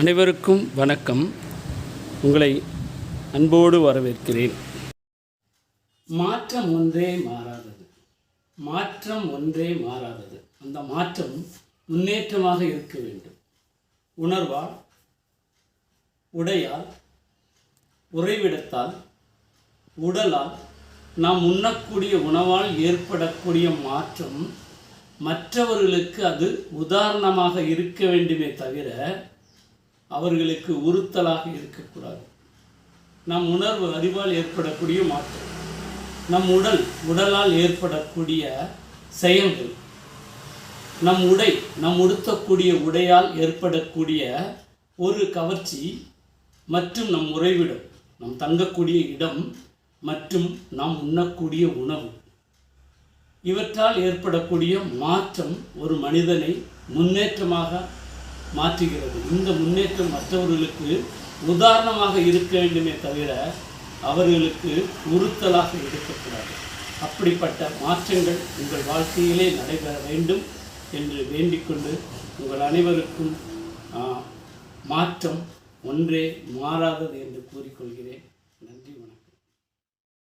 அனைவருக்கும் வணக்கம். உங்களை அன்போடு வரவேற்கிறேன். மாற்றம் ஒன்றே மாறாதது. மாற்றம் ஒன்றே மாறாதது. அந்த மாற்றம் முன்னேற்றமாக இருக்க வேண்டும். உணர்வால் உடையால் உறைவிடத்தால் உடலால் நாம் உண்ணக்கூடிய உணவால் ஏற்படக்கூடிய மாற்றம் மற்றவர்களுக்கு அது உதாரணமாக இருக்க வேண்டுமே தவிர அவர்களுக்கு உறுத்தலாக இருக்கக்கூடாது. நம் உணர்வு அறிவால் ஏற்படக்கூடிய மாற்றம். நம் உடல் உடலால் ஏற்படக்கூடிய செயல்கள். நம் உடை நம் உடுத்தக்கூடிய உடையால் ஏற்படக்கூடிய ஒரு கவர்ச்சி மற்றும் நம் உறைவிடம் நம் தங்கக்கூடிய இடம் மற்றும் நாம் உண்ணக்கூடிய உணவு. இவற்றால் ஏற்படக்கூடிய மாற்றம் ஒரு மனிதனை முன்னேற்றமாக மாற்றுகிறது. இந்த முன்னேற்றம் மற்றவர்களுக்கு உதாரணமாக இருக்க வேண்டுமே தவிர அவர்களுக்கு உறுத்தலாக இருக்கக்கூடாது. அப்படிப்பட்ட மாற்றங்கள் உங்கள் வாழ்க்கையிலே நடைபெற வேண்டும் என்று வேண்டிக்கொண்டு உங்கள் அனைவருக்கும் மாற்றம் ஒன்றே மாறாதது என்று கூறிக்கொள்கிறேன். நன்றி.